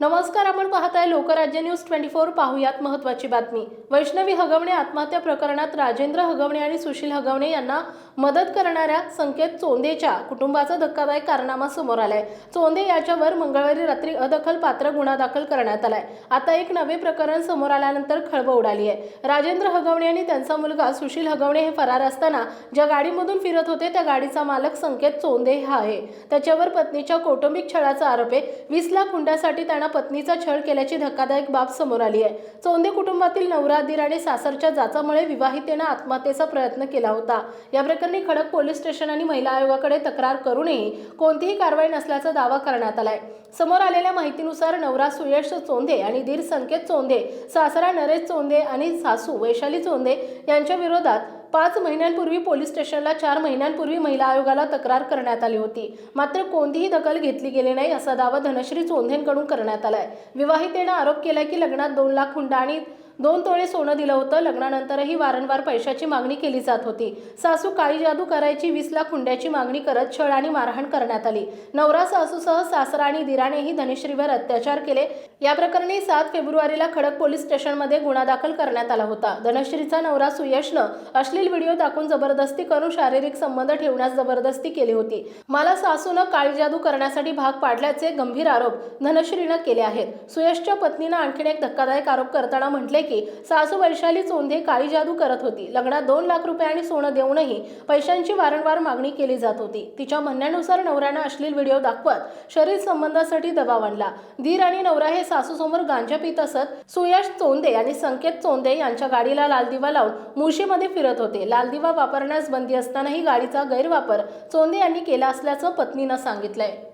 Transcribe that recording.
नमस्कार आपण पाहताय लोकराज्य न्यूज ट्वेंटी फोर पाहूयात महत्वाची बातमी. वैष्णवी हगवणे आत्महत्या प्रकरणात राजेंद्र हगवणे आणि सुशील हगवणे यांना मदत करणाऱ्या संकेत चोंदेच्या कुटुंबाचा धक्कादायक कारनामा समोर आलाय. चोंदे याच्यावर मंगळवारी रात्री अदखल पात्र गुन्हा दाखल करण्यात आलाय. आता एक नवे प्रकरण समोर आल्यानंतर खळबळ उडाली आहे. राजेंद्र हगवणे आणि त्यांचा मुलगा सुशील हगवणे हे फरार असताना ज्या गाडीमधून फिरत होते त्या गाडीचा मालक संकेत चोंदे हा आहे. त्याच्यावर पत्नीच्या कौटुंबिक छळाचा आरोप आहे. वीस लाख हुंड्यासाठी त्यांना पत्नीचा छळ केल्याची धक्कादायक बाब समोर आली आहे. चौंदे कुटुंबातील नवरा दीर आणि सासरच्या जाचामुळे विवाहितेनं आत्महत्येचा प्रयत्न केला होता. या प्रकरणी खडक पोलीस स्टेशन आणि महिला आयोगाकडे तक्रार करूनही कोणतीही कारवाई नसल्याचा दावा करण्यात आलाय. समोर आलेल्या माहितीनुसार नवरा सुयश चोंदे आणि दीर संकेत चोंदे सासरा नरेश चोंदे आणि सासू वैशाली चोंदे यांच्या विरोधात पाच महिन्यांपूर्वी पोलीस स्टेशनला चार महिन्यांपूर्वी महिला आयोगाला तक्रार करण्यात आली होती. मात्र कोणतीही दखल घेतली गेली नाही असा दावा धनश्री चोंधेंकडून करण्यात आलाय. विवाहितेनं आरोप केला की लग्नात दोन लाख हुंडा आणि दोन तोळे सोनं दिलं होतं. लग्नानंतरही वारंवार पैशाची मागणी केली जात होती. सासू काळी जादू करायची वीस लाख हुंड्याची मागणी करत छळ आणि मारहाण करण्यात आली. नवरा सासूसह सासरा आणि दिरानेही धनश्रीवर अत्याचार केले. या प्रकरणी सात फेब्रुवारीला खडक पोलीस स्टेशनमध्ये गुन्हा दाखल करण्यात आला होता. धनश्रीचा नवरा सुयशनं अश्लील व्हिडिओ दाखवून जबरदस्ती करून शारीरिक संबंध ठेवण्यास जबरदस्ती केली होती. मला सासूनं काळी जादू करण्यासाठी भाग पाडल्याचे गंभीर आरोप धनश्रीनं केले आहेत. सुयशच्या पत्नीनं आणखीन एक धक्कादायक आरोप करताना म्हटले की सासू वैशाली चोंधे काळी जादू करत होती. लग्नात दोन लाख रुपये आणि सोनं देऊनही पैशांची वारंवार मागणी केली जात होती. तिच्या म्हणण्यानुसार नवऱ्यानं अश्लील व्हिडिओ दाखवत शरीर संबंधासाठी दबाव आणला. धीर आणि नवरा हे सासूसमोर गांजा पित असत सुयश चोंदे आणि संकेत चोंदे यांच्या गाडीला लाल दिवा लावून मुळशीमध्ये फिरत होते. लाल दिवा वापरण्यास बंदी असतानाही गाडीचा गैरवापर चोंदे यांनी केला असल्याचं पत्नीनं सांगितलंय.